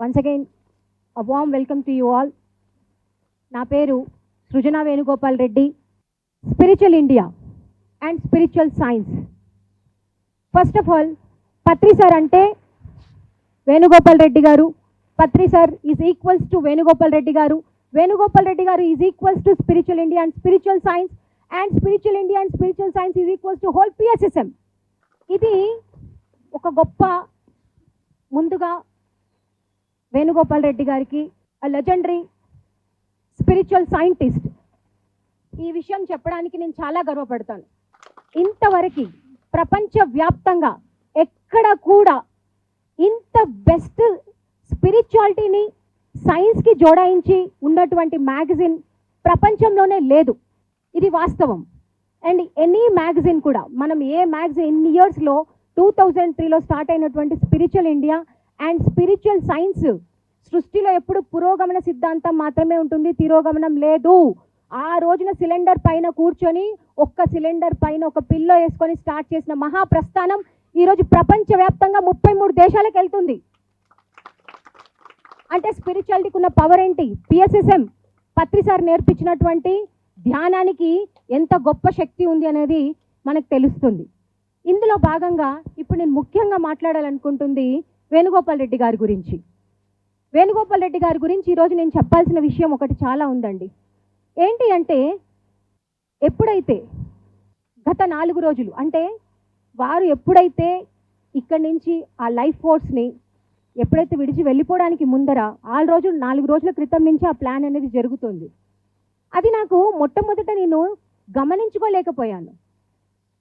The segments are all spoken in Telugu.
Once again uh warm welcome to you all నా పేరు Srujana Venugopal Reddy. Spiritual India and spiritual science first of all Patri sir అంటే వేణుగోపాల్ రెడ్డి గారు. Patri sir is equals to Venugopal Reddy గారు. వేణుగోపాల్ రెడ్డి గారు is equals to spiritual India and spiritual science and spiritual India and spiritual science is equals to whole PSSM ఇది ఒక గొప్ప ముందుగా వేణుగోపాల్ రెడ్డి గారికి లెజెండరీ స్పిరిచువల్ సైంటిస్ట్ ఈ విషయం చెప్పడానికి నేను చాలా గర్వపడతాను. ఇంతవరకు ప్రపంచ వ్యాప్తంగా ఎక్కడ కూడా ఇంత బెస్ట్ స్పిరిచువాలిటీని సైన్స్కి జోడాయించి ఉన్నటువంటి మ్యాగజైన్ ప్రపంచంలోనే లేదు. ఇది వాస్తవం. అండ్ ఎనీ మ్యాగజైన్ కూడా మనం ఏ మ్యాగజైన్ ఇన్ ఇయర్స్లో టూ థౌజండ్ త్రీలో స్టార్ట్ అయినటువంటి spiritual India and spiritual science సృష్టిలో ఎప్పుడు పురోగమన సిద్ధాంతం మాత్రమే ఉంటుంది తిరోగమనం లేదు. ఆ రోజున సిలిండర్ పైన కూర్చొని ఒక్క సిలిండర్ పైన ఒక పిల్లో వేసుకొని స్టార్ట్ చేసిన మహాప్రస్థానం ఈరోజు ప్రపంచవ్యాప్తంగా ముప్పై మూడు దేశాలకు వెళ్తుంది. అంటే స్పిరిచువాలిటీకి ఉన్న పవర్ ఏంటి? పిఎస్ఎస్ఎం పత్రి సార్ నేర్పించినటువంటి ధ్యానానికి ఎంత గొప్ప శక్తి ఉంది అనేది మనకు తెలుస్తుంది. ఇందులో భాగంగా ఇప్పుడు నేను ముఖ్యంగా మాట్లాడాలనుకుంటుంది వేణుగోపాల్ రెడ్డి గారి గురించి. వేణుగోపాల్ రెడ్డి గారి గురించి ఈరోజు నేను చెప్పాల్సిన విషయం ఒకటి చాలా ఉందండి. ఏంటి అంటే ఎప్పుడైతే గత నాలుగు రోజులు అంటే వారు ఎప్పుడైతే ఇక్కడి నుంచి ఆ లైఫ్ ఫోర్స్ని ఎప్పుడైతే విడిచి వెళ్ళిపోవడానికి ముందర ఆరు రోజులు నాలుగు రోజుల క్రితం నుంచి ఆ ప్లాన్ అనేది జరుగుతుంది. అది నాకు మొట్టమొదట నేను గమనించుకోలేకపోయాను.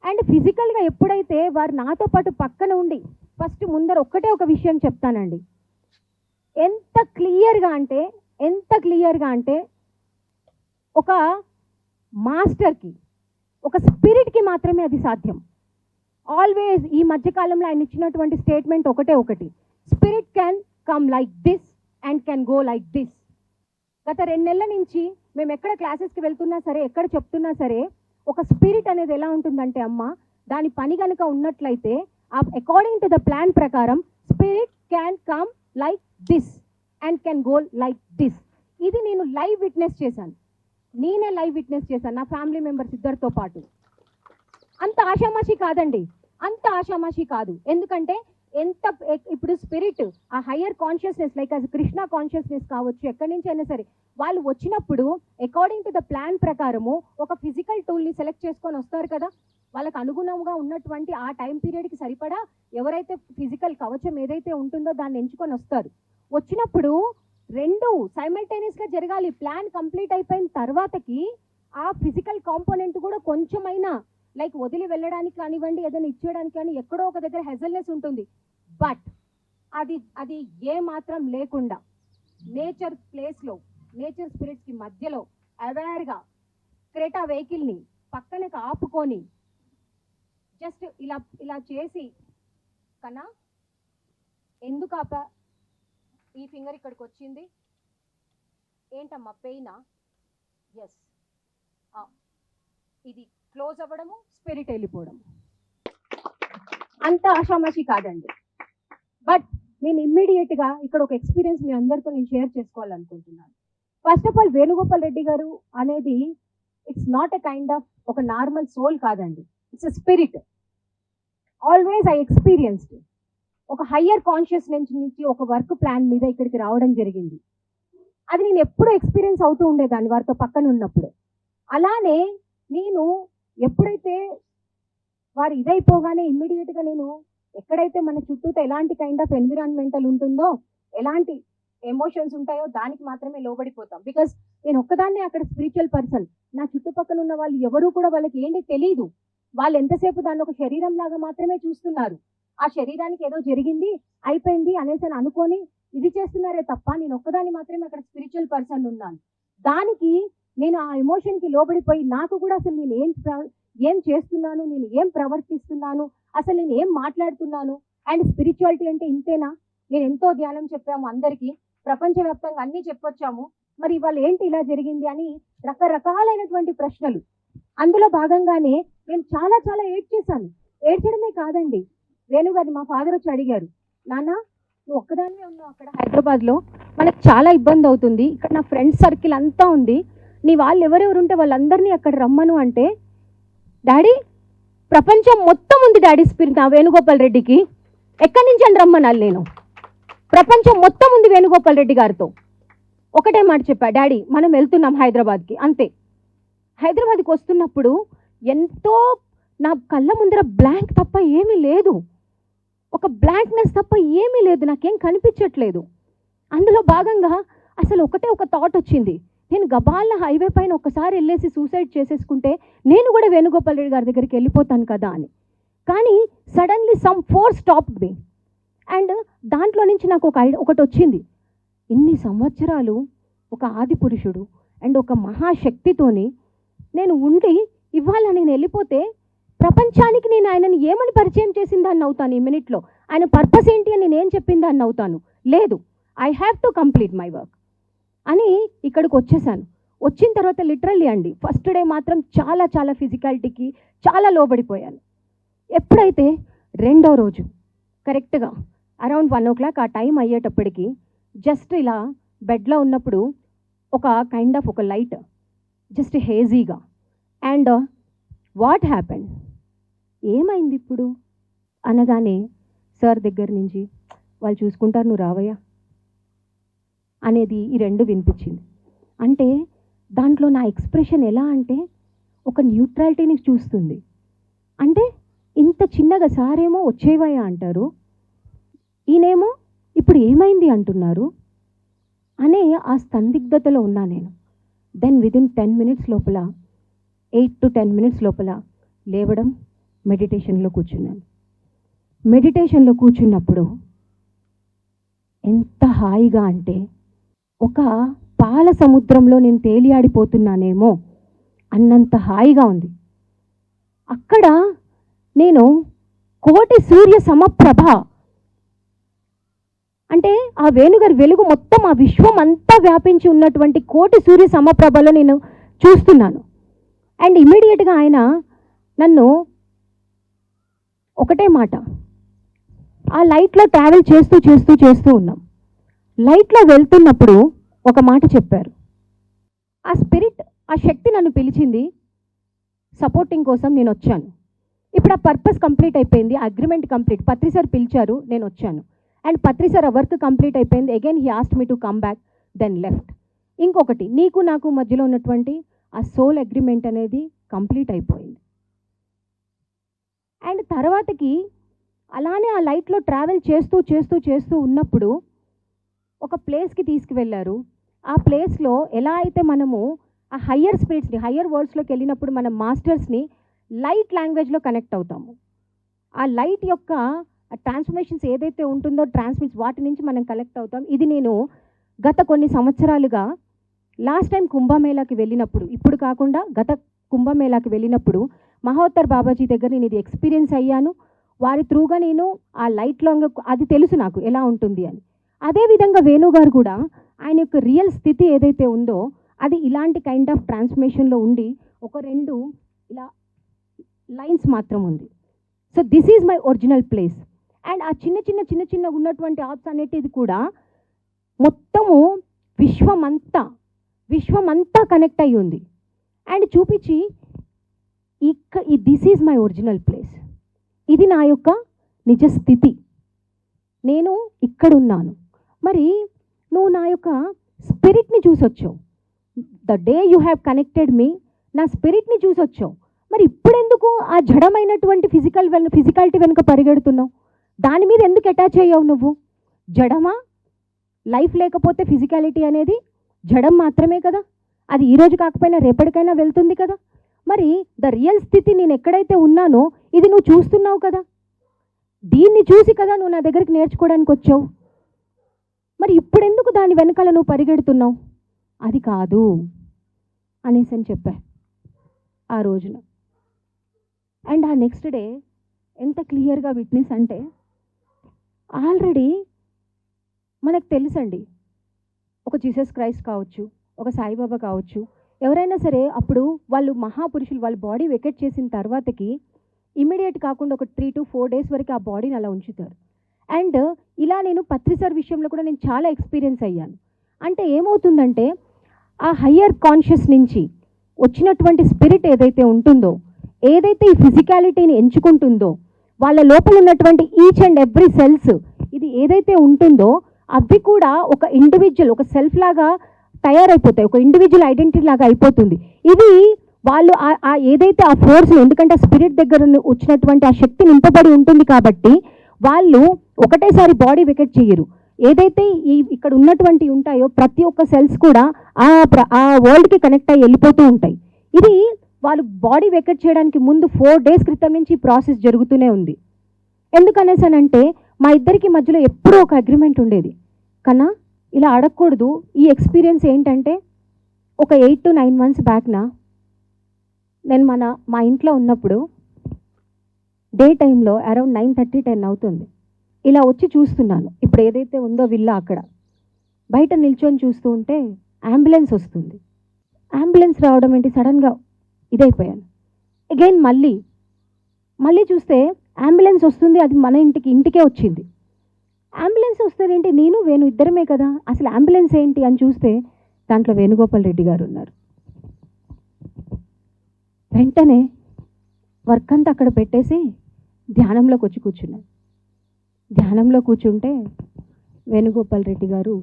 అండ్ ఫిజికల్గా ఎప్పుడైతే వారు నాతో పాటు పక్కన ఉండి ఫస్ట్ ముందర ఒక్కటే ఒక విషయం చెప్తానండి. ఎంత క్లియర్గా అంటే ఎంత క్లియర్గా అంటే ఒక మాస్టర్కి ఒక స్పిరిట్కి మాత్రమే అది సాధ్యం. ఆల్వేస్ ఈ మధ్యకాలంలో ఆయన ఇచ్చినటువంటి స్టేట్మెంట్ ఒకటే ఒకటి. Spirit can come like this and can go like this. గత రెండు నెలల నుంచి మేము ఎక్కడ క్లాసెస్కి వెళ్తున్నా సరే ఎక్కడ చెప్తున్నా సరే ఒక స్పిరిట్ అనేది ఎలా ఉంటుందంటే అమ్మ దాని పని కనుక ఉన్నట్లయితే అకార్డింగ్ టు ద ప్లాన్ ప్రకారం spirit can come like this and can go like this ఇది నేను లైవ్ విట్నెస్ చేశాను. నేనే లైవ్ విట్నెస్ చేశాను నా ఫ్యామిలీ మెంబర్స్ ఇద్దరితో పాటు. అంత ఆషామాషి కాదండి. అంత ఆషామాషి కాదు. ఎందుకంటే ఎంత ఇప్పుడు స్పిరిట్ ఆ హయ్యర్ కాన్షియస్నెస్ లైక్ అది కృష్ణ కాన్షియస్నెస్ కావచ్చు ఎక్కడి నుంచి అయినా సరే వాళ్ళు వచ్చినప్పుడు అకార్డింగ్ టు ద ప్లాన్ ప్రకారము ఒక ఫిజికల్ టూల్ని సెలెక్ట్ చేసుకొని వస్తారు కదా. వాళ్ళకి అనుగుణంగా ఉన్నటువంటి ఆ టైం పీరియడ్కి సరిపడా ఎవరైతే ఫిజికల్ కవచం ఏదైతే ఉంటుందో దాన్ని ఎంచుకొని వస్తారు. వచ్చినప్పుడు రెండు సైమల్టేనియస్గా జరగాలి. ప్లాన్ కంప్లీట్ అయిపోయిన తర్వాతకి ఆ ఫిజికల్ కాంపోనెంట్ కూడా కొంచెమైనా లైక్ వదిలి వెళ్ళడానికి కానివ్వండి ఏదైనా ఇచ్చేయడానికి కానీ ఎక్కడో ఒక దగ్గర హెజల్నెస్ ఉంటుంది. బట్ అది అది ఏ మాత్రం లేకుండా నేచర్ ప్లేస్లో నేచర్ స్పిరిట్స్కి మధ్యలో అవేర్గా క్రేటా వెహికల్ని పక్కనకు ఆపుకొని జస్ట్ ఇలా ఇలా చేసి కన్నా ఎందుకు ఆపా? ఈ ఫింగర్ ఇక్కడికి వచ్చింది? ఏంటమ్మా పెయినా? ఎస్ ఇది క్లోజ్ అవ్వడము స్పిరిట్ వెళ్ళిపోవడము. అంత ఆషామాషి కాదండి. బట్ నేను ఇమ్మీడియట్గా ఇక్కడ ఒక ఎక్స్పీరియన్స్ మీ అందరితో నేను షేర్ చేసుకోవాలనుకుంటున్నాను. First of all Venugopal Reddy గారు అనేది it's not a kind of ఒక నార్మల్ సోల్ కాదండి. It's spirit. Always I experienced. ఒక హయ్యర్ కాన్షియస్నెస్ నుంచి ఒక వర్క్ ప్లాన్ మీద ఇక్కడికి రావడం జరిగింది. అది నేను ఎప్పుడూ ఎక్స్పీరియన్స్ అవుతూ ఉండేదాన్ని వారితో పక్కన ఉన్నప్పుడు. అలానే నేను ఎప్పుడైతే వారు ఇదైపోగానే ఇమ్మీడియట్గా నేను ఎక్కడైతే మన చుట్టూతో ఎలాంటి కైండ్ ఆఫ్ ఎన్విరాన్మెంటల్ ఉంటుందో ఎలాంటి ఎమోషన్స్ ఉంటాయో దానికి మాత్రమే లోబడిపోతాం. బికాస్ నేను ఒక్కదాన్నే అక్కడ స్పిరిచువల్ పర్సన్. నా చుట్టుపక్కల ఉన్న వాళ్ళు ఎవరు కూడా వాళ్ళకి ఏంటి తెలియదు వాళ్ళు ఎంతసేపు దాన్ని ఒక శరీరం లాగా మాత్రమే చూస్తున్నారు? ఆ శరీరానికి ఏదో జరిగింది అయిపోయింది అనేసి అని అనుకొని ఇది చేస్తున్నారే తప్ప నేను ఒక్కదాన్ని మాత్రమే అక్కడ స్పిరిచువల్ పర్సన్ ఉన్నాను. దానికి నేను ఆ ఎమోషన్కి లోబడిపోయి నాకు కూడా అసలు నేను ఏం ఏం చేస్తున్నాను నేను ఏం ప్రవర్తిస్తున్నాను అసలు నేను ఏం మాట్లాడుతున్నాను? అండ్ స్పిరిచువాలిటీ అంటే ఇంతేనా? నేను ఎంతో ధ్యానం చెప్పాము అందరికీ ప్రపంచవ్యాప్తంగా అన్ని చెప్పొచ్చాము. మరి ఇవాళ ఏంటి ఇలా జరిగింది అని రకరకాలైనటువంటి ప్రశ్నలు. అందులో భాగంగానే నేను చాలా చాలా ఏడ్చేశాను. ఏడ్చడమే కాదండి. వేణుగారిని మా ఫాదర్ వచ్చి అడిగారు నాన్న నువ్వు ఒక్కదానివే ఉన్నావు అక్కడ హైదరాబాద్లో. మనకు చాలా ఇబ్బంది అవుతుంది. ఇక్కడ నా ఫ్రెండ్స్ సర్కిల్ అంతా ఉంది. నీ వాళ్ళు ఎవరెవరు ఉంటే వాళ్ళందరినీ అక్కడ రమ్మను అంటే డాడీ ప్రపంచం మొత్తం ఉంది డాడీ స్పిరిట్ నా వేణుగోపాల్ రెడ్డికి. ఎక్కడి నుంచి అని రమ్మనాలి నేను. ప్రపంచం మొత్తం ఉంది వేణుగోపాల్ రెడ్డి గారితో. ఒకటే మాట చెప్పా డాడీ మనం వెళ్తున్నాం హైదరాబాద్కి. అంతే. హైదరాబాద్కి వస్తున్నప్పుడు ఎంతో నా కళ్ళ ముందర బ్లాంక్ తప్ప ఏమీ లేదు. ఒక బ్లాంక్నెస్ తప్ప ఏమీ లేదు. నాకేం కనిపించట్లేదు. అందులో భాగంగా అసలు ఒకటే ఒక థాట్ వచ్చింది. నేను గబాల్న హైవే పైన ఒకసారి వెళ్ళేసి సూసైడ్ చేసేసుకుంటే నేను కూడా వేణుగోపాల్ రెడ్డి గారి దగ్గరికి వెళ్ళిపోతాను కదా అని. కానీ suddenly some force stop me and దాంట్లో నుంచి నాకు ఒక ఐడియా ఒకటి వచ్చింది. ఇన్ని సంవత్సరాలు ఒక ఆది పురుషుడు అండ్ ఒక మహాశక్తితోని నేను ఉండి ఇవాళ నేను వెళ్ళిపోతే ప్రపంచానికి నేను ఆయనని ఏమని పరిచయం చేసిన దాన్ని అవుతాను ఈ మినిట్లో? ఆయన పర్పస్ ఏంటి అని నేను చెప్పిన దాన్ని అవుతాను లేదు. I have to complete my work అని ఇక్కడికి వచ్చేసాను. వచ్చిన తర్వాత లిటరల్లీ అండి ఫస్ట్ డే మాత్రం చాలా చాలా ఫిజికాలిటీకి చాలా లోబడిపోయాను. ఎప్పుడైతే రెండో రోజు కరెక్ట్గా అరౌండ్ వన్ ఓ క్లాక్ ఆ టైం అయ్యేటప్పటికి జస్ట్ ఇలా బెడ్లో ఉన్నప్పుడు ఒక కైండ్ ఆఫ్ ఒక లైట్ జస్ట్ హేజీగా అండ్ వాట్ హ్యాపెన్ ఏమైంది ఇప్పుడు? అనగానే సార్ దగ్గర నుంచి వాళ్ళు చూసుకుంటారు నువ్వు రావయ్యా అనేది ఈ రెండు వినిపించింది. అంటే దాంట్లో నా ఎక్స్ప్రెషన్ ఎలా అంటే ఒక న్యూట్రాలిటీని చూస్తుంది. అంటే ఇంత చిన్నగా సారేమో వచ్చేవయ్యా అంటారు. ఈయనేమో ఇప్పుడు ఏమైంది అంటున్నారు. అనే ఆ సందిగ్ధతలో ఉన్నా నేను. దెన్ విదిన్ టెన్ మినిట్స్ లోపల ఎయిట్ టు టెన్ మినిట్స్ లోపల లేవడం మెడిటేషన్లో కూర్చున్నాను. మెడిటేషన్లో కూర్చున్నప్పుడు ఎంత హాయిగా అంటే ఒక పాల సముద్రంలో నేను తేలియాడిపోతున్నానేమో అన్నంత హాయిగా ఉంది. అక్కడ నేను కోటి సూర్య సమప్రభ అంటే ఆ వేణుగారి వెలుగు మొత్తం ఆ విశ్వం అంతా వ్యాపించి ఉన్నటువంటి కోటి సూర్య సమప్రభలో నేను చూస్తున్నాను. అండ్ ఇమీడియట్గా ఆయన నన్ను ఒకటే మాట ఆ లైట్లో ట్రావెల్ చేస్తూ చేస్తూ చేస్తూ ఉన్నాం. లైట్లో వెళ్తున్నప్పుడు ఒక మాట చెప్పారు. ఆ స్పిరిట్ ఆ శక్తి నన్ను పిలిచింది సపోర్టింగ్ కోసం నేను వచ్చాను. ఇప్పుడు ఆ పర్పస్ కంప్లీట్ అయిపోయింది అగ్రిమెంట్ కంప్లీట్ పత్రి సార్ పిలిచారు నేను వచ్చాను. అండ్ పత్రి సార్ ఆ వర్క్ కంప్లీట్ అయిపోయింది. Again he asked me to come back then left ఇంకొకటి నీకు నాకు మధ్యలో ఉన్నటువంటి ఆ సోల్ అగ్రిమెంట్ అనేది కంప్లీట్ అయిపోయింది. అండ్ తర్వాతకి అలానే ఆ లైట్లో ట్రావెల్ చేస్తూ చేస్తూ చేస్తూ ఉన్నప్పుడు ఒక ప్లేస్కి తీసుకువెళ్ళారు. ఆ ప్లేస్లో ఎలా అయితే మనము ఆ హయ్యర్ స్పిరిట్స్ని హయ్యర్ వర్డ్స్లోకి వెళ్ళినప్పుడు మన మాస్టర్స్ని లైట్ లాంగ్వేజ్లో కనెక్ట్ అవుతాము. ఆ లైట్ యొక్క ట్రాన్స్ఫర్మేషన్స్ ఏదైతే ఉంటుందో ట్రాన్స్మిట్స్ వాటి నుంచి మనం కలెక్ట్ అవుతాం. ఇది నేను గత కొన్ని సంవత్సరాలుగా లాస్ట్ టైం కుంభమేళాకి వెళ్ళినప్పుడు ఇప్పుడు కాకుండా గత కుంభమేళాకి వెళ్ళినప్పుడు మహోత్తర్ బాబాజీ దగ్గర నేను ఇది ఎక్స్పీరియన్స్ అయ్యాను. వారి త్రూగా నేను ఆ లైట్ లాంగ్ అది తెలుసు నాకు ఎలా ఉంటుంది అని. అదేవిధంగా వేణుగారు కూడా ఆయన యొక్క రియల్ స్థితి ఏదైతే ఉందో అది ఇలాంటి కైండ్ ఆఫ్ ట్రాన్స్ఫర్మేషన్లో ఉండి ఒక రెండు ఇలా లైన్స్ మాత్రం ఉంది. So this is my original place and ఆ చిన్న చిన్న చిన్న చిన్న ఉన్నటువంటి ఆర్ట్స్ అనేటిది కూడా మొత్తము విశ్వమంతా విశ్వం అంతా కనెక్ట్ అయ్యి ఉంది. అండ్ చూపించి ఇక్క ఈ this is my original place ఇది నా యొక్క నిజ స్థితి. నేను ఇక్కడున్నాను. మరి నువ్వు నా యొక్క స్పిరిట్ని చూసొచ్చావు. The day you have connected me నా స్పిరిట్ని చూసొచ్చావు. మరి ఇప్పుడెందుకు ఆ జడమైనటువంటి ఫిజికల్ వెన్ ఫిజికాలిటీ వెనుక పరిగెడుతున్నావు? దాని మీద ఎందుకు అటాచ్ అయ్యావు నువ్వు? జడమా? లైఫ్ లేకపోతే ఫిజికాలిటీ అనేది జడం మాత్రమే కదా? అది ఈరోజు కాకపోయినా రేపటికైనా వెళ్తుంది కదా? మరి ద రియల్ స్థితి నేను ఎక్కడైతే ఉన్నానో ఇది నువ్వు చూస్తున్నావు కదా? దీన్ని చూసి కదా నువ్వు నా దగ్గరికి నేర్చుకోవడానికి వచ్చావు? మరి ఇప్పుడెందుకు దాని వెనకాల నువ్వు పరిగెడుతున్నావు? అది కాదు అనేసి అని చెప్పా ఆ రోజున. అండ్ ఆ నెక్స్ట్ డే ఎంత క్లియర్గా విట్నెస్ అంటే ఆల్రెడీ మనకు తెలుసండి ఒక జీసస్ క్రైస్ట్ కావచ్చు ఒక సాయిబాబా కావచ్చు ఎవరైనా సరే అప్పుడు వాళ్ళు మహాపురుషులు వాళ్ళ బాడీ వెకెట్ చేసిన తర్వాతకి ఇమీడియట్ కాకుండా ఒక త్రీ టు ఫోర్ డేస్ వరకు ఆ బాడీని అలా ఉంచుతారు. అండ్ ఇలా నేను పత్రిసార్ విషయంలో కూడా నేను చాలా ఎక్స్పీరియన్స్ అయ్యాను. అంటే ఏమవుతుందంటే ఆ హయ్యర్ కాన్షియస్ నుంచి వచ్చినటువంటి స్పిరిట్ ఏదైతే ఉంటుందో ఏదైతే ఈ ఫిజికాలిటీని ఎంచుకుంటుందో వాళ్ళ లోపల ఉన్నటువంటి ఈచ్ అండ్ ఎవ్రీ సెల్స్ ఇది ఏదైతే ఉంటుందో అవి కూడా ఒక ఇండివిజువల్ ఒక సెల్ఫ్ లాగా తయారైపోతాయి ఒక ఇండివిజువల్ ఐడెంటిటీ లాగా అయిపోతుంది. ఇది వాళ్ళు ఆ- ఏదైతే ఆ ఫోర్స్ ఎందుకంటే ఆ స్పిరిట్ దగ్గర వచ్చినటువంటి ఆ శక్తి నింపబడి ఉంటుంది కాబట్టి వాళ్ళు ఒకటేసారి బాడీ వెకెట్ చేయరు. ఏదైతే ఈ ఇక్కడ ఉన్నటువంటి ఉంటాయో ప్రతి ఒక్క సెల్స్ కూడా ఆ ప్ర- ఆ వరల్డ్కి కనెక్ట్ అయ్యి వెళ్ళిపోతూ ఉంటాయి. ఇది వాళ్ళు బాడీ వెకెట్ చేయడానికి ముందు ఫోర్ డేస్ క్రితం నుంచి ఈ ప్రాసెస్ జరుగుతూనే ఉంది. ఎందుకనేసానంటే మా ఇద్దరికి మధ్యలో ఎప్పుడూ ఒక అగ్రిమెంట్ ఉండేది. కన్నా ఇలా అడగకూడదు. ఈ ఎక్స్పీరియన్స్ ఏంటంటే ఒక ఎయిట్ టు నైన్ మంత్స్ బ్యాక్నా నేను మన మా ఇంట్లో ఉన్నప్పుడు డే టైంలో అరౌండ్ నైన్ థర్టీ టెన్ అవుతుంది. ఇలా వచ్చి చూస్తున్నాను. ఇప్పుడు ఏదైతే ఉందో విల్లా అక్కడ. బయట నిల్చొని చూస్తూ ఉంటే అంబులెన్స్ వస్తుంది. అంబులెన్స్ రావడం ఏంటి? సడన్గా ఇదైపోయాను. అగైన్ మళ్ళీ మళ్ళీ చూస్తే అంబులెన్స్ వస్తుంది. అది మన ఇంటికి ఇంటికే వచ్చింది. అంబులెన్స్ వస్తారేంటి? నేను వేణు ఇద్దరమే కదా. అసలు అంబులెన్స్ ఏంటి అని చూస్తే దాంట్లో వేణుగోపాల్ రెడ్డి గారు ఉన్నారు. వెంటనే వర్క్ అంతా అక్కడ పెట్టేసి ధ్యానంలోకి వచ్చి కూర్చున్నాను ధ్యానంలో కూర్చుంటే వేణుగోపాల్ రెడ్డి గారు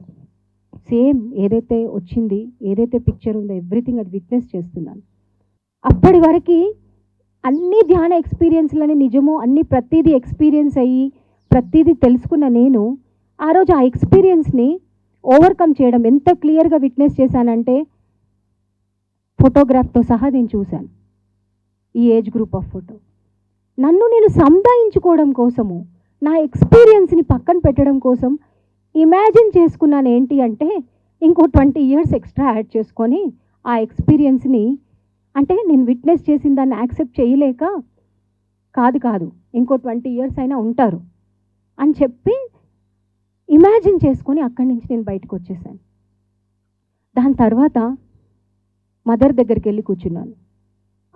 సేమ్ ఏదైతే వచ్చింది ఏదైతే పిక్చర్ ఉందో ఎవ్రీథింగ్ అది విట్నెస్ చేస్తున్నాను అప్పటి వరకు అన్ని ధ్యాన ఎక్స్పీరియన్స్లని నిజము అన్ని ప్రతిదీ ఎక్స్పీరియన్స్ అయ్యి ప్రతిదీ తెలుసుకున్న నేను ఆ రోజు ఆ ఎక్స్పీరియన్స్ని ఓవర్కమ్ చేయడం ఎంత క్లియర్గా విట్నెస్ చేశానంటే ఫోటోగ్రాఫ్తో సహా నేను చూశాను. ఈ ఏజ్ గ్రూప్ ఆఫ్ ఫోటో. నన్ను నేను సంపాదించుకోవడం కోసము నా ఎక్స్పీరియన్స్ని పక్కన పెట్టడం కోసం ఇమాజిన్ చేసుకున్నాను ఏంటి అంటే ఇంకో ట్వంటీ ఇయర్స్ ఎక్స్ట్రా యాడ్ చేసుకొని ఆ ఎక్స్పీరియన్స్ని అంటే నేను విట్నెస్ చేసిన దాన్ని యాక్సెప్ట్ చేయలేక కాదు కాదు ఇంకో ట్వంటీ ఇయర్స్ అయినా ఉంటారు. అని చెప్పి ఇమాజిన్ చేసుకొని అక్కడి నుంచి నేను బయటకు వచ్చేసాను. దాని తర్వాత మదర్ దగ్గరికి వెళ్ళి కూర్చున్నాను.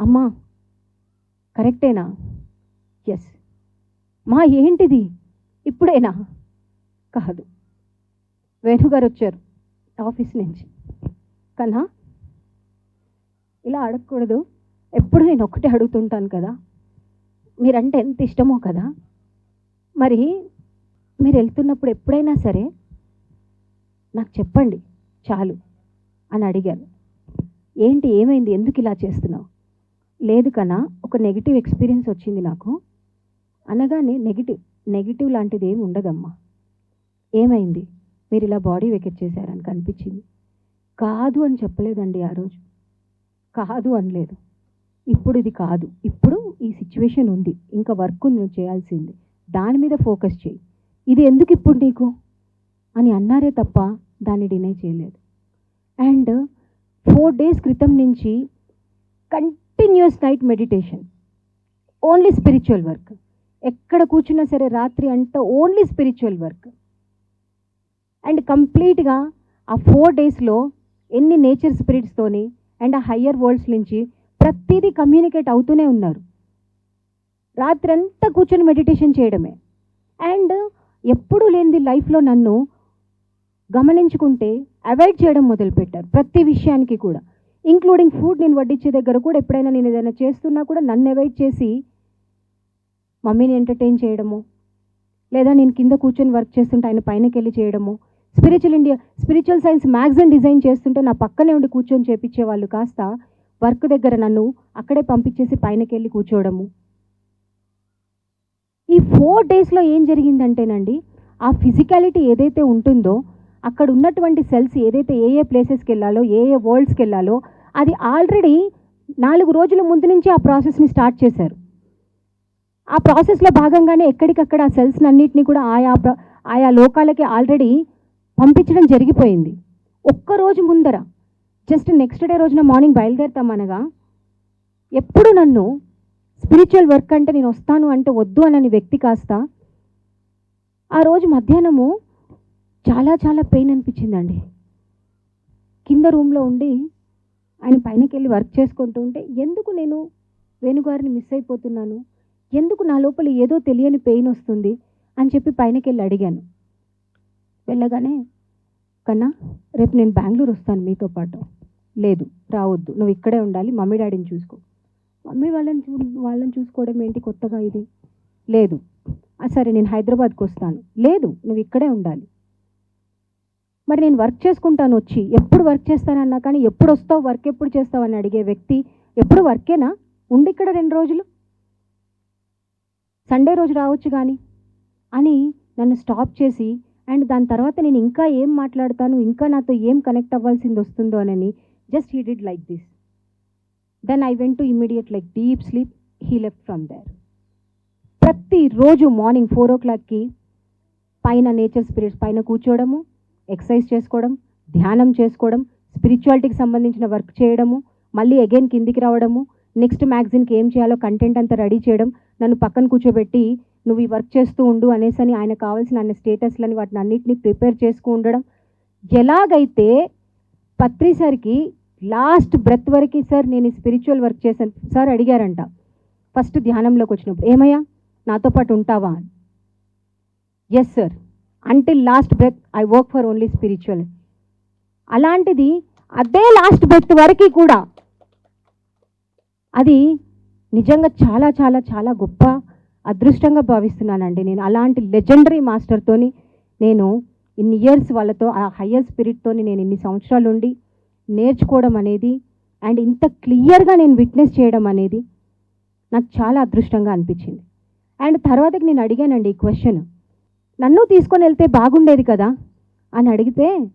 అమ్మా కరెక్టేనా? ఎస్ మా ఏంటిది? ఇప్పుడేనా? కాదు. వేణుగారు వచ్చారు ఆఫీస్ నుంచి. కన్నా ఇలా అడగకూడదు. ఎప్పుడు నేను ఒక్కటే అడుగుతుంటాను కదా. మీరంటే ఎంత ఇష్టమో కదా. మరి మీరు వెళ్తున్నప్పుడు ఎప్పుడైనా సరే నాకు చెప్పండి చాలు అని అడిగాను. ఏంటి ఏమైంది ఎందుకు ఇలా చేస్తున్నావు? లేదు కన్నా ఒక నెగిటివ్ ఎక్స్పీరియన్స్ వచ్చింది నాకు. అనగానే నెగిటివ్ నెగిటివ్ లాంటిది ఏమి ఉండదమ్మా. ఏమైంది? మీరు ఇలా బాడీ వెకెట్ చేశారని కనిపించింది. కాదు అని చెప్పలేదండి ఆ రోజు. కాదు అనలేదు. ఇప్పుడు ఇది కాదు. ఇప్పుడు ఈ సిచ్యువేషన్ ఉంది. ఇంకా వర్క్ ఉంది నువ్వు చేయాల్సింది. దాని మీద ఫోకస్ చేయి. ఇది ఎందుకు ఇప్పుడు నీకు? అని అన్నారే తప్ప దాన్ని డినై చేయలేదు. అండ్ ఫోర్ డేస్ క్రితం నుంచి continuous night meditation only spiritual work ఎక్కడ కూర్చున్నా సరే రాత్రి అంతా ఓన్లీ స్పిరిచువల్ వర్క్ అండ్ కంప్లీట్గా ఆ ఫోర్ డేస్లో ఎన్ని నేచర్ స్పిరిట్స్తోని అండ్ ఆ హయ్యర్ వరల్డ్స్ నుంచి ప్రతిదీ కమ్యూనికేట్ అవుతూనే ఉన్నారు. రాత్రంతా కూర్చొని మెడిటేషన్ చేయడమే. అండ్ ఎప్పుడూ లేనిది లైఫ్లో నన్ను గమనించుకుంటే అవాయిడ్ చేయడం మొదలుపెట్టారు ప్రతి విషయానికి కూడా. ఇంక్లూడింగ్ ఫుడ్ నేను వడ్డించే దగ్గర కూడా ఎప్పుడైనా నేను ఏదైనా చేస్తున్నా కూడా నన్ను అవాయిడ్ చేసి మమ్మీని ఎంటర్టైన్ చేయడము. లేదా నేను కింద కూర్చొని వర్క్ చేస్తుంటే ఆయన పైనకి వెళ్ళి చేయడము. Spiritual India spiritual science magazine design చేస్తుంటే నా పక్కనే ఉండి కూర్చొని చేపించే వాళ్ళు కాస్త వర్క్ దగ్గర నన్ను అక్కడే పంపించేసి పైనకి వెళ్ళి కూర్చోవడము ఈ ఫోర్ డేస్లో ఏం జరిగిందంటేనండి ఆ ఫిజికాలిటీ ఏదైతే ఉంటుందో అక్కడ ఉన్నటువంటి సెల్స్ ఏదైతే ఏ ఏ ప్లేసెస్కి వెళ్ళాలో ఏ ఏ వరల్డ్స్కి వెళ్ళాలో అది ఆల్రెడీ నాలుగు రోజుల ముందు నుంచి ఆ ప్రాసెస్ని స్టార్ట్ చేశారు. ఆ ప్రాసెస్లో భాగంగానే ఎక్కడికక్కడ ఆ సెల్స్ని అన్నిటిని కూడా ఆయా ఆయా లోకాలకి ఆల్రెడీ పంపించడం జరిగిపోయింది. ఒక్క రోజు ముందర జస్ట్ నెక్స్ట్ డే రోజున మార్నింగ్ బయలుదేరుతామనగా ఎప్పుడు నన్ను స్పిరిచువల్ వర్క్ అంటే నేను వస్తాను అంటే వద్దు అనని వ్యక్తి కాస్త ఆ రోజు మధ్యాహ్నము చాలా చాలా పెయిన్ అనిపించిందండి. కింద రూమ్లో ఉండి ఆయన పైనకి వెళ్ళి వర్క్ చేసుకుంటూ ఉంటే ఎందుకు నేను వేణుగారిని మిస్ అయిపోతున్నాను? ఎందుకు నా లోపల ఏదో తెలియని పెయిన్ వస్తుంది? అని చెప్పి పైనకి వెళ్ళి అడిగాను. వెళ్ళగానే కన్నా రేపు నేను బెంగళూరు వస్తాను మీతో పాటు. లేదు రావద్దు. నువ్వు ఇక్కడే ఉండాలి మమ్మీ డాడీని చూసుకో. మమ్మీ వాళ్ళని చూ వాళ్ళని చూసుకోవడం ఏంటి? కొత్తగా ఇది? లేదు. "ఆ, సరే నేను హైదరాబాద్కి వస్తాను. లేదు నువ్వు ఇక్కడే ఉండాలి. మరి నేను వర్క్ చేసుకుంటాను వచ్చి. ఎప్పుడు వర్క్ చేస్తానన్నా కానీ ఎప్పుడు వస్తావు వర్క్ ఎప్పుడు చేస్తావు అని అడిగే వ్యక్తి ఎప్పుడు వర్కేనా? ఉండి ఇక్కడ రెండు రోజులు. సండే రోజు రావచ్చు కానీ అని నన్ను స్టాప్ చేసి అండ్ దాని తర్వాత నేను ఇంకా ఏం మాట్లాడతాను ఇంకా నాతో ఏం కనెక్ట్ అవ్వాల్సింది వస్తుందో అని just he did like this. Then I went to immediate like deep sleep he left from there ప్రతిరోజు మార్నింగ్ ఫోర్ ఓ క్లాక్కి పైన నేచర్ స్పిరిట్స్ పైన కూర్చోవడము ఎక్సర్సైజ్ చేసుకోవడం ధ్యానం చేసుకోవడం స్పిరిచువాలిటీకి సంబంధించిన వర్క్ చేయడము మళ్ళీ అగైన్ కిందికి రావడము నెక్స్ట్ మ్యాగజిన్కి ఏం చేయాలో కంటెంట్ అంతా రెడీ చేయడం నన్ను పక్కన కూర్చోబెట్టి నువ్వు ఈ వర్క్ చేస్తూ ఉండు అనేసి అని ఆయన కావాల్సిన అన్ని స్టేటస్లని వాటిని అన్నింటినీ ప్రిపేర్ చేసుకు ఉండడం ఎలాగైతే పత్రిసరికి లాస్ట్ బ్రెత్ వరకు సార్ నేను ఈ స్పిరిచువల్ వర్క్ చేశాను. సార్ అడిగారంట. ఫస్ట్ ధ్యానంలోకి వచ్చినప్పుడు ఏమయ్యా నాతో పాటు ఉంటావా? Yes sir until last breath I work for only spiritual అలాంటిది అదే లాస్ట్ బ్రెత్ వరకు కూడా. అది నిజంగా చాలా చాలా చాలా గొప్ప అదృష్టంగా భావిస్తున్నానండి నేను. అలాంటి లెజెండరీ మాస్టర్తోని నేను ఇన్ని ఇయర్స్ వాళ్ళతో ఆ హయ్యర్ స్పిరిట్తోని నేను ఇన్ని సంవత్సరాలు ఉండి నేర్చుకోవడం అనేది అండ్ ఇంత క్లియర్గా నేను విట్నెస్ చేయడం అనేది నాకు చాలా అదృష్టంగా అనిపించింది. అండ్ తర్వాతకి నేను అడిగానండి ఈ క్వశ్చన్. నన్ను తీసుకొని వెళ్తే బాగుండేది కదా? అని అడిగితే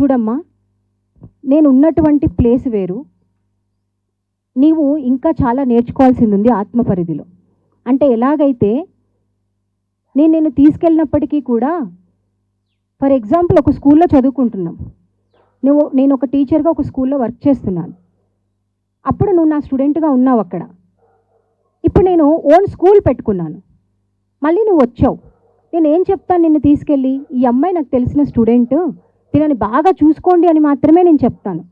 చూడమ్మా నేను ఉన్నటువంటి ప్లేస్ వేరు. నీవు ఇంకా చాలా నేర్చుకోవాల్సింది ఉంది ఆత్మ పరిధిలో. అంటే ఎలాగైతే నేను నేను తీసుకెళ్ళినప్పటికీ కూడా ఫర్ ఎగ్జాంపుల్ ఒక స్కూల్లో చదువుకుంటున్నాం. నువ్వు నేను ఒక టీచర్గా ఒక స్కూల్లో వర్క్ చేస్తున్నాను. అప్పుడు నువ్వు నా స్టూడెంట్గా ఉన్నావు అక్కడ. ఇప్పుడు నేను ఓన్ స్కూల్ పెట్టుకున్నాను. మళ్ళీ నువ్వు వచ్చావు. నేను ఏం చెప్తాను నిన్ను తీసుకెళ్ళి? ఈ అమ్మాయి నాకు తెలిసిన స్టూడెంట్ దీనిని బాగా చూసుకోండి అని మాత్రమే నేను చెప్తాను.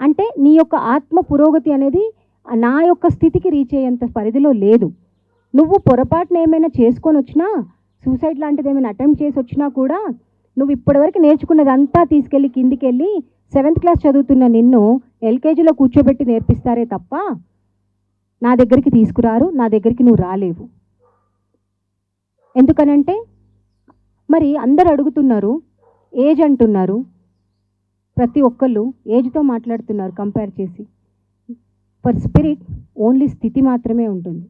అంటే నీ యొక్క ఆత్మ పురోగతి అనేది నా యొక్క స్థితికి రీచ్ అయ్యేంత పరిధిలో లేదు. నువ్వు పొరపాటున ఏమైనా చేసుకొని వచ్చినా సూసైడ్ లాంటిది ఏమైనా అటెంప్ట్ చేసి వచ్చినా కూడా నువ్వు ఇప్పటివరకు నేర్చుకున్నదంతా తీసుకెళ్ళి కిందికి వెళ్ళి సెవెంత్ క్లాస్ చదువుతున్న నిన్ను ఎల్కేజీలో కూర్చోబెట్టి నేర్పిస్తారే తప్ప నా దగ్గరికి తీసుకురారు నా దగ్గరికి నువ్వు రాలేవు. ఎందుకనంటే మరి అందరు అడుగుతున్నారు ఏజ్ అంటున్నారు ప్రతి ఒక్కళ్ళు ఏజ్తో మాట్లాడుతున్నారు కంపేర్ చేసి. ఫర్ స్పిరిట్ ఓన్లీ స్థితి మాత్రమే ఉంటుంది.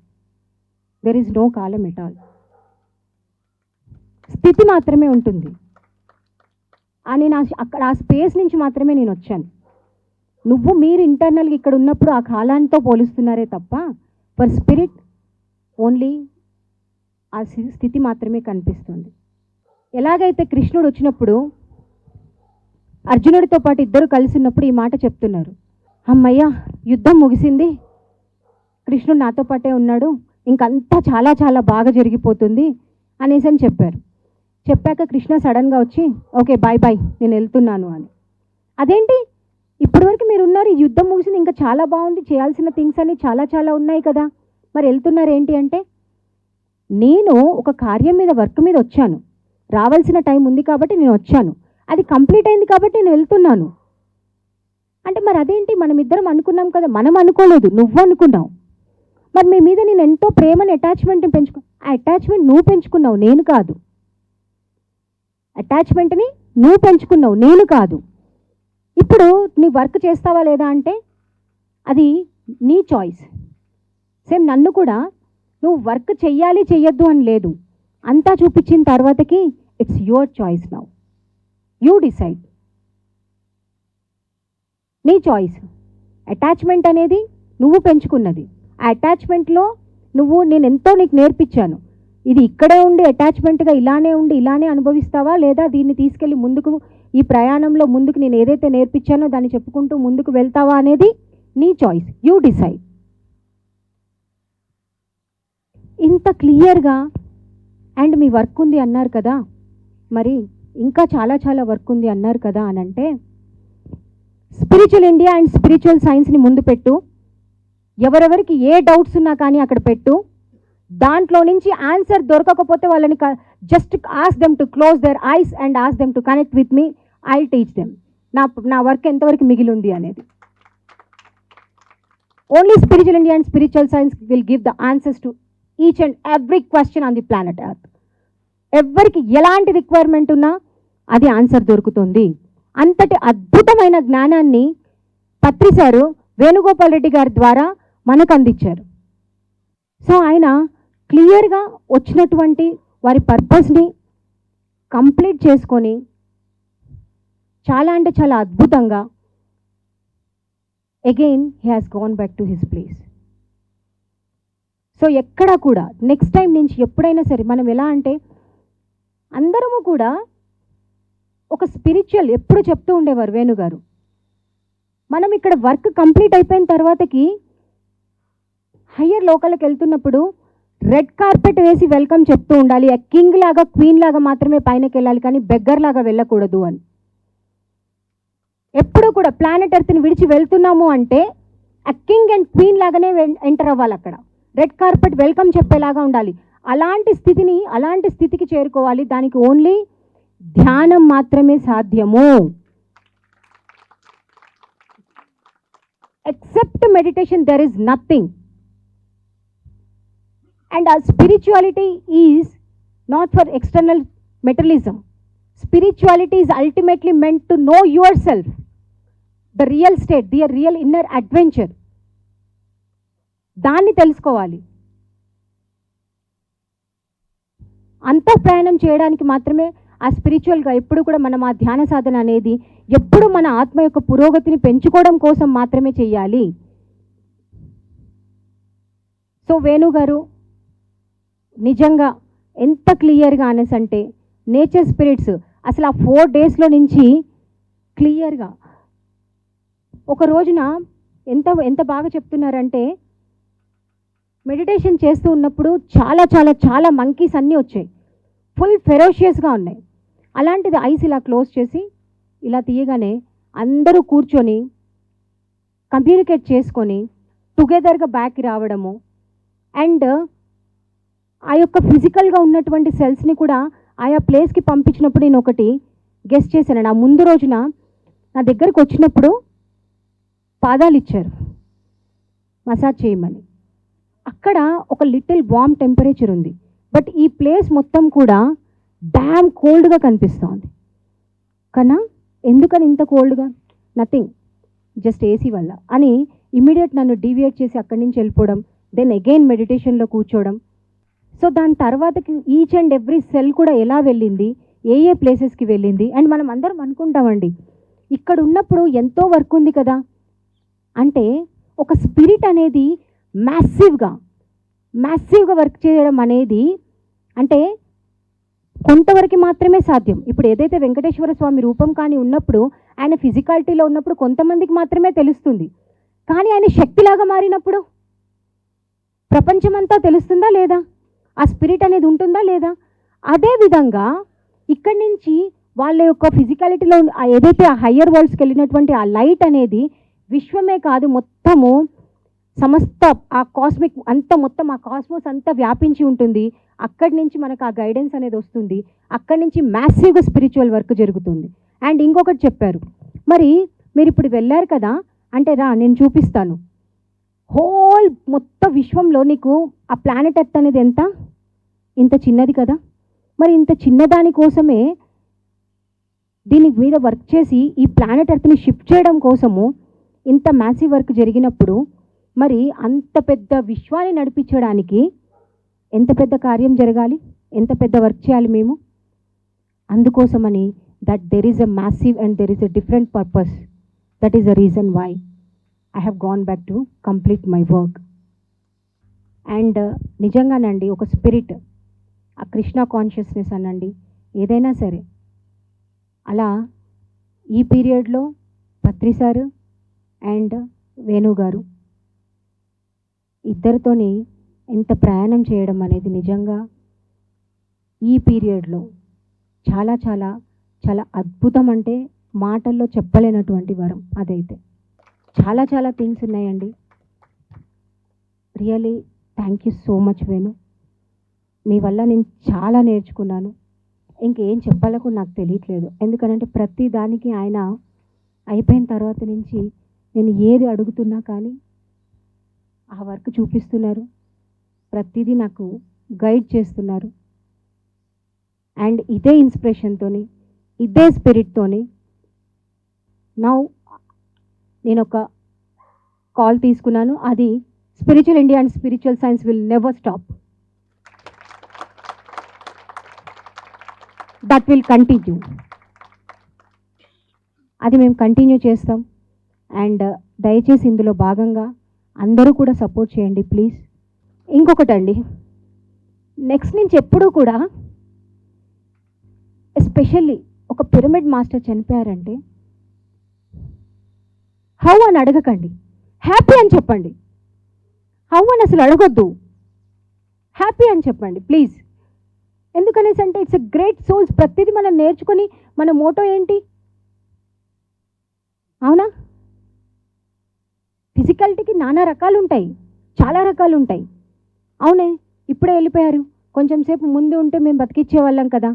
దెర్ ఈజ్ నో కాలం ఎట్ ఆల్ స్థితి మాత్రమే ఉంటుంది. అని నా అక్కడ ఆ స్పేస్ నుంచి మాత్రమే నేను వచ్చాను. నువ్వు మీరు ఇంటర్నల్గా ఇక్కడ ఉన్నప్పుడు ఆ కాలాంతో పోలుస్తున్నారే తప్ప ఫర్ స్పిరిట్ ఓన్లీ ఆ స్థి- స్థితి మాత్రమే కనిపిస్తుంది. ఎలాగైతే కృష్ణుడు వచ్చినప్పుడు అర్జునుడితో పాటు ఇద్దరు కలిసి ఉన్నప్పుడు ఈ మాట చెప్తున్నారు. అమ్మయ్య యుద్ధం ముగిసింది. కృష్ణుడు నాతో పాటే ఉన్నాడు. ఇంకంతా చాలా చాలా బాగా జరిగిపోతుంది అనేసి అని చెప్పారు. చెప్పాక కృష్ణ సడన్గా వచ్చి ఓకే బాయ్ బాయ్ నేను వెళ్తున్నాను అని. అదేంటి? ఇప్పటివరకు మీరు ఉన్నారు ఈ యుద్ధం ముగిసింది ఇంకా చాలా బాగుంది చేయాల్సిన థింగ్స్ అన్నీ చాలా చాలా ఉన్నాయి కదా. మరి వెళ్తున్నారు ఏంటి అంటే నేను ఒక కార్యం మీద వర్క్ మీద వచ్చాను. రావాల్సిన టైం ఉంది కాబట్టి నేను వచ్చాను. అది కంప్లీట్ అయింది కాబట్టి నేను వెళ్తున్నాను. అంటే మరి అదేంటి? మనం ఇద్దరం అనుకున్నాం కదా మనం అనుకోలేదు నువ్వు అనుకున్నావు. మరి మీ మీద నేను ఎంతో ప్రేమని అటాచ్మెంట్ని పెంచుకు ఆ అటాచ్మెంట్ నువ్వు పెంచుకున్నావు నేను కాదు. అటాచ్మెంట్ని నువ్వు పెంచుకున్నావు నేను కాదు. ఇప్పుడు నీ వర్క్ చేస్తావా లేదా అంటే అది నీ చాయిస్. సేమ్ నన్ను కూడా నువ్వు వర్క్ చెయ్యాలి చెయ్యొద్దు అని లేదు. అంతా చూపించిన తర్వాతకి it's your choice now you decide నీ చాయిస్ అటాచ్మెంట్ అనేది నువ్వు పెంచుకున్నది. ఆ అటాచ్మెంట్లో నువ్వు నేను ఎంతో నీకు నేర్పించాను. ఇది ఇక్కడే ఉండి అటాచ్మెంట్గా ఇలానే ఉండి ఇలానే అనుభవిస్తావా? లేదా దీన్ని తీసుకెళ్ళి ముందుకు ఈ ప్రయాణంలో ముందుకు నేను ఏదైతే నేర్పించానో దాన్ని చెప్పుకుంటూ ముందుకు వెళ్తావా అనేది నీ చాయిస్ యూ డిసైడ్ ఇంత క్లియర్గా అండ్ మీ వర్క్ ఉంది అన్నారు కదా? మరి ఇంకా చాలా చాలా వర్క్ ఉంది అన్నారు కదా అని అంటే స్పిరిచువల్ ఇండియా అండ్ స్పిరిచువల్ సైన్స్ని ముందు పెట్టు. ఎవరెవరికి ఏ డౌట్స్ ఉన్నా కానీ అక్కడ పెట్టు. దాంట్లో నుంచి ఆన్సర్ దొరకకపోతే వాళ్ళని just ask them to close their eyes and ask them to connect with me I teach them నా నా వర్క్ ఎంతవరకు మిగిలి ఉంది అనేది. Only spiritual India and spiritual science will give the answers to each and every question on the planet earth ఎవరికి ఎలాంటి రిక్వైర్మెంట్ ఉన్నా అది ఆన్సర్ దొరుకుతుంది. అంతటి అద్భుతమైన జ్ఞానాన్ని పత్రి సారు వేణుగోపాల్ రెడ్డి గారి ద్వారా మనకు అందించారు. సో ఆయన క్లియర్గా వచ్చినటువంటి వారి పర్పస్ని కంప్లీట్ చేసుకొని చాలా అంటే చాలా అద్భుతంగా again he has gone back to his place so ఎక్కడా కూడా నెక్స్ట్ టైం నుంచి ఎప్పుడైనా సరే మనం ఎలా అంటే అందరము కూడా ఒక స్పిరిచువల్ ఎప్పుడు చెప్తూ ఉండేవారు వేణుగారు మనం ఇక్కడ వర్క్ కంప్లీట్ అయిపోయిన తర్వాతకి హయ్యర్ లోకల్కి వెళ్తున్నప్పుడు రెడ్ కార్పెట్ వేసి వెల్కమ్ చెప్తూ ఉండాలి. కింగ్ లాగా క్వీన్ లాగా మాత్రమే పైనకి వెళ్ళాలి కానీ బెగ్గర్ లాగా వెళ్ళకూడదు అని. ఎప్పుడు కూడా ప్లానెట్ ఎర్త్ని విడిచి వెళ్తున్నాము అంటే ఆ కింగ్ అండ్ క్వీన్ లాగానే ఎంటర్ అవ్వాలి అక్కడ. రెడ్ కార్పెట్ వెల్కమ్ చెప్పేలాగా ఉండాలి. అలాంటి స్థితిని అలాంటి స్థితికి చేరుకోవాలి. దానికి ఓన్లీ ధ్యానం మాత్రమే సాధ్యము. Except meditation there is nothing and uh spirituality is not for external materialism spirituality is ultimately meant to know your self the real state the real inner adventure దాన్ని తెలుసుకోవాలి. అంత ప్రయాణం చేయడానికి మాత్రమే ఆ స్పిరిచువల్గా ఎప్పుడు కూడా మనం ఆ ధ్యాన సాధన అనేది ఎప్పుడు మన ఆత్మ యొక్క పురోగతిని పెంచుకోవడం కోసం మాత్రమే చేయాలి. సో వేణు గారు నిజంగా ఎంత క్లియర్గా అనేసి అంటే నేచర్ స్పిరిట్స్ అసలు ఆ ఫోర్ డేస్లో నుంచి క్లియర్గా. ఒక రోజున ఎంత ఎంత బాగా చెప్తున్నారంటే మెడిటేషన్ చేస్తూ ఉన్నప్పుడు చాలా చాలా చాలా మంకీస్ అన్నీ వచ్చాయి. ఫుల్ ఫెరోషియస్గా ఉన్నాయి. అలాంటిది ఐస్ ఇలా క్లోజ్ చేసి ఇలా తీయగానే అందరూ కూర్చొని కమ్యూనికేట్ చేసుకొని టుగెదర్గా బ్యాక్ రావడము అండ్ ఆ యొక్క ఫిజికల్గా ఉన్నటువంటి సెల్స్ని కూడా ఆయా ప్లేస్కి పంపించినప్పుడు నేను ఒకటి గెస్ట్ చేశాను. నా ముందు రోజున నా దగ్గరికి వచ్చినప్పుడు పాదాలు ఇచ్చారు. మసాజ్ చేయమని. అక్కడ ఒక లిటిల్ వామ్ టెంపరేచర్ ఉంది. బట్ ఈ ప్లేస్ మొత్తం కూడా డ్యామ్ కోల్డ్గా కనిపిస్తోంది. కన్నా ఎందుకని ఇంత కోల్డ్గా నథింగ్ జస్ట్ ఏసీ వల్ల. అని ఇమీడియట్ నన్ను డీవియేట్ చేసి అక్కడి నుంచి వెళ్ళిపోవడం దెన్ అగైన్ మెడిటేషన్లో కూర్చోవడం సో దాని తర్వాతకి ఈచ్ అండ్ ఎవ్రీ సెల్ కూడా ఎలా వెళ్ళింది? ఏ ఏ ప్లేసెస్కి వెళ్ళింది? అండ్ మనం అందరం అనుకుంటామండి ఇక్కడ ఉన్నప్పుడు ఎంతో వర్క్ ఉంది కదా? అంటే ఒక స్పిరిట్ అనేది మ్యాసివ్గా మ్యాసివ్గా వర్క్ చేయడం అనేది అంటే కొంతవరకు మాత్రమే సాధ్యం. ఇప్పుడు ఏదైతే వెంకటేశ్వర స్వామి రూపం కానీ ఉన్నప్పుడు ఆయన ఫిజికాలిటీలో ఉన్నప్పుడు కొంతమందికి మాత్రమే తెలుస్తుంది. కానీ ఆయన శక్తిలాగా మారినప్పుడు ప్రపంచమంతా తెలుస్తుందా లేదా? ఆ స్పిరిట్ అనేది ఉంటుందా లేదా? అదే విధంగా ఇక్కడి నుంచి వాళ్ళ యొక్క ఫిజికాలిటీలో ఏదైతే ఆ హయ్యర్ వరల్డ్స్కి వెళ్ళినటువంటి ఆ లైట్ అనేది విశ్వమే కాదు మొత్తము సమస్త ఆ కాస్మిక్ అంత మొత్తం ఆ కాస్మోస్ అంతా వ్యాపించి ఉంటుంది. అక్కడి నుంచి మనకు ఆ గైడెన్స్ అనేది వస్తుంది. అక్కడి నుంచి మ్యాసివ్గా స్పిరిచువల్ వర్క్ జరుగుతుంది. అండ్ ఇంకొకటి చెప్పారు. మరి మీరు ఇప్పుడు వెళ్ళారు కదా? అంటే రా నేను చూపిస్తాను. హోల్ మొత్తం విశ్వంలో నీకు ఆ ప్లానెట్ ఎర్త్ అనేది ఎంత? ఇంత చిన్నది కదా. మరి ఇంత చిన్నదాని కోసమే దీని మీద వర్క్ చేసి ఈ ప్లానెట్ ఎర్త్ని షిఫ్ట్ చేయడం కోసము ఇంత మ్యాసివ్ వర్క్ జరిగినప్పుడు మరి అంత పెద్ద విశ్వాన్ని నడిపించడానికి ఎంత పెద్ద కార్యం జరగాలి? ఎంత పెద్ద వర్క్ చేయాలి మేము? అందుకోసమని that there is a massive and there is a different purpose that is a reason why I have gone back to complete my work and నిజంగానండి ఒక స్పిరిట్ ఆ కృష్ణ కాన్షియస్నెస్ అనండి ఏదైనా సరే. అలా ఈ పీరియడ్లో పత్రి సారు అండ్ వేణు గారు ఇద్దరితోని ఎంత ప్రయాణం చేయడం అనేది నిజంగా ఈ పీరియడ్లో చాలా చాలా చాలా అద్భుతం అంటే మాటల్లో చెప్పలేనటువంటి వరం అదైతే. చాలా చాలా థింగ్స్ ఉన్నాయండి. Really thank you so much Venu మీ వల్ల నేను చాలా నేర్చుకున్నాను. ఇంకేం చెప్పాలో నాకు తెలియట్లేదు. ఎందుకంటే ప్రతి దానికి ఆయన అయిపోయిన తర్వాత నుంచి నేను ఏది అడుగుతున్నా కానీ ఆ వర్క్ చూపిస్తున్నారు. ప్రతిదీ నాకు గైడ్ చేస్తున్నారు. అండ్ ఇదే ఇన్స్పిరేషన్తోని ఇదే స్పిరిట్తోని నౌ నేను ఒక కాల్ తీసుకున్నాను. అది spiritual India and spiritual science will never stop. That will continue. అది మేము కంటిన్యూ చేస్తాం. అండ్ దయచేసి ఇందులో భాగంగా అందరూ కూడా సపోర్ట్ చేయండి ప్లీజ్. ఇంకొకటండి. నెక్స్ట్ నుంచి ఎప్పుడూ కూడా ఎస్పెషల్లీ ఒక పిరమిడ్ మాస్టర్ చనిపోయారంటే హౌ అని అడగకండి. హ్యాపీ అని చెప్పండి. హౌ అని అసలు అడగొద్దు. హ్యాపీ అని చెప్పండి ప్లీజ్ ఎందుకనేసి అంటే ఇట్స్ ఎ గ్రేట్ సోల్స్ ప్రతిదీ మనం నేర్చుకొని మన మోటో ఏంటి? అవునా? ఫిజికాలిటీకి నానా రకాలు ఉంటాయి చాలా రకాలు ఉంటాయి అవునే ఇప్పుడే వెళ్ళిపోయారు. కొంచెం సేపు ముందు ఉంటే మేము బతికిచ్చే వాళ్ళం కదా.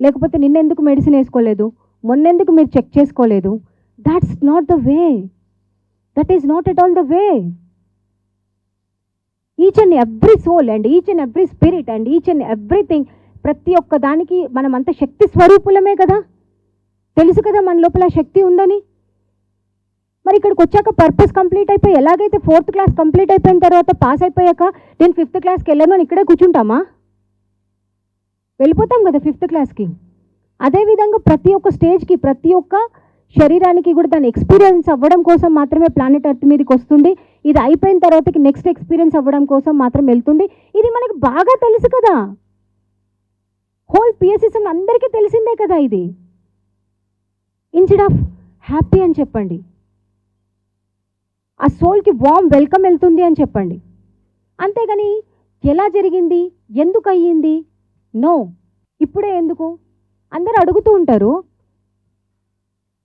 లేకపోతే నిన్నెందుకు మెడిసిన్ వేసుకోలేదు? మొన్నెందుకు మీరు చెక్ చేసుకోలేదు? That's not the way that is not at all the way each and every soul and each and every spirit and each and everything ప్రతి ఒక్క దానికి మనం అంత శక్తి స్వరూపులమే కదా? తెలుసు కదా మన లోపల శక్తి ఉందని? మరి ఇక్కడికి వచ్చాక పర్పస్ కంప్లీట్ అయిపోయి ఎలాగైతే ఫోర్త్ క్లాస్ కంప్లీట్ అయిపోయిన తర్వాత పాస్ అయిపోయాక నేను ఫిఫ్త్ క్లాస్కి వెళ్ళాను అని ఇక్కడే కూర్చుంటామా? వెళ్ళిపోతాం కదా ఫిఫ్త్ క్లాస్కి అదేవిధంగా ప్రతి ఒక్క స్టేజ్కి ప్రతి ఒక్క శరీరానికి కూడా దాని ఎక్స్పీరియన్స్ అవ్వడం కోసం మాత్రమే ప్లానెట్ ఎర్త్ మీదకి వస్తుంది. ఇది అయిపోయిన తర్వాతకి నెక్స్ట్ ఎక్స్పీరియన్స్ అవ్వడం కోసం మాత్రం వెళ్తుంది. ఇది మనకి బాగా తెలుసు కదా. హోల్ పిఎస్ఎస్ఎం అందరికీ తెలిసిందే కదా ఇది. ఇన్స్టెడ్ ఆఫ్ హ్యాపీ అని చెప్పండి. ఆ సోల్కి వామ్ వెల్కమ్ వెళ్తుంది అని చెప్పండి. అంతేగాని ఎలా జరిగింది? ఎందుకు అయ్యింది? నో ఇప్పుడే ఎందుకు? అందరూ అడుగుతూ ఉంటారు.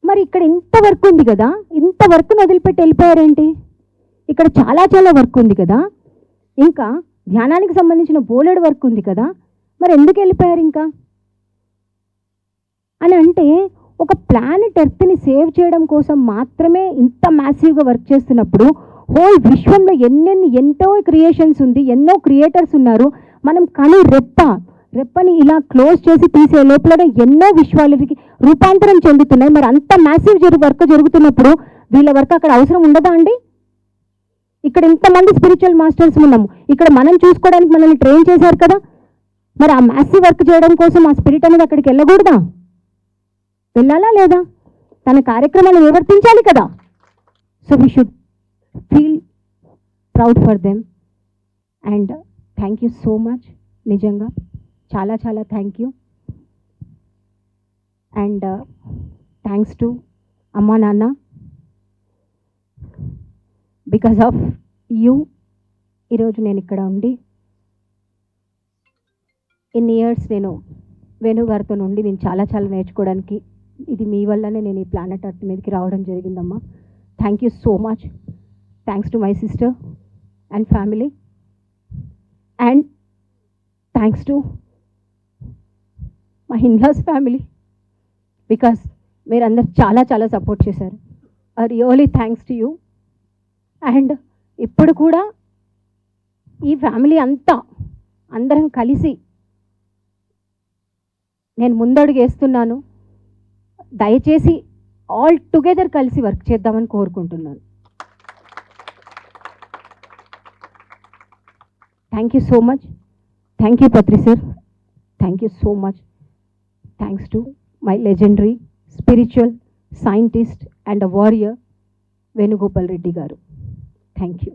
మరి ఇక్కడ ఇంత వర్క్ ఉంది కదా? ఇంత వర్క్ను వదిలిపెట్టి వెళ్ళిపోయారేంటి? ఇక్కడ చాలా చాలా వర్క్ ఉంది కదా? ఇంకా ధ్యానానికి సంబంధించిన బోలెడు వర్క్ ఉంది కదా? మరి ఎందుకు వెళ్ళిపోయారు ఇంకా? అని అంటే ఒక ప్లానెట్ ఎర్త్ని సేవ్ చేయడం కోసం మాత్రమే ఇంత మ్యాసివ్గా వర్క్ చేస్తున్నప్పుడు హోల్ విశ్వంలో ఎన్నెన్ని ఎంతో క్రియేషన్స్ ఉంది ఎన్నో క్రియేటర్స్ ఉన్నారు. మనం కను రెప్ప రెప్పని ఇలా క్లోజ్ చేసి తీసే లోపల ఎన్నో విశ్వాలకి రూపాంతరం చెందుతున్నాయి. మరి అంత మ్యాసివ్ జరు వర్క్ జరుగుతున్నప్పుడు వీళ్ళ వర్క్ అక్కడ అవసరం ఉండదా అండి? ఇక్కడ ఇంతమంది స్పిరిచువల్ మాస్టర్స్ ఉన్నాము. ఇక్కడ మనం చూసుకోవడానికి మనల్ని ట్రైన్ చేశారు కదా. మరి ఆ మ్యాసివ్ వర్క్ చేయడం కోసం ఆ స్పిరిట్ అనేది అక్కడికి వెళ్ళకూడదా? వెళ్ళాలా లేదా? తన కార్యక్రమాన్ని నిర్వర్తించాలి కదా. So we should feel proud for them and thank you so much నిజంగా చాలా చాలా thank you and thanks to అమ్మా నాన్న బికాస్ ఆఫ్ యూ ఈరోజు నేను ఇక్కడ ఉండి ఇన్ని ఇయర్స్ నేను వేణుగారితో నుండి నేను చాలా చాలా నేర్చుకోవడానికి ఇది మీ వల్లనే నేను ఈ ప్లానెట్ అర్త్ మీదకి రావడం జరిగిందమ్మా. Thank you so much thanks to my sister and family and thanks to మా ఇన్లాస్ ఫ్యామిలీ బికాస్ మీరందరు చాలా చాలా సపోర్ట్ చేశారు. ఆ really thanks to you and ఇప్పుడు కూడా ఈ ఫ్యామిలీ అంతా అందరం కలిసి నేను ముందడుగు వేస్తున్నాను. దయచేసి ఆల్ టుగెదర్ కలిసి వర్క్ చేద్దామని కోరుకుంటున్నాను. Thank you so much thank you Patri sir thank you so much thanks to my legendary spiritual scientist and a warrior Venugopal Reddy garu. Thank you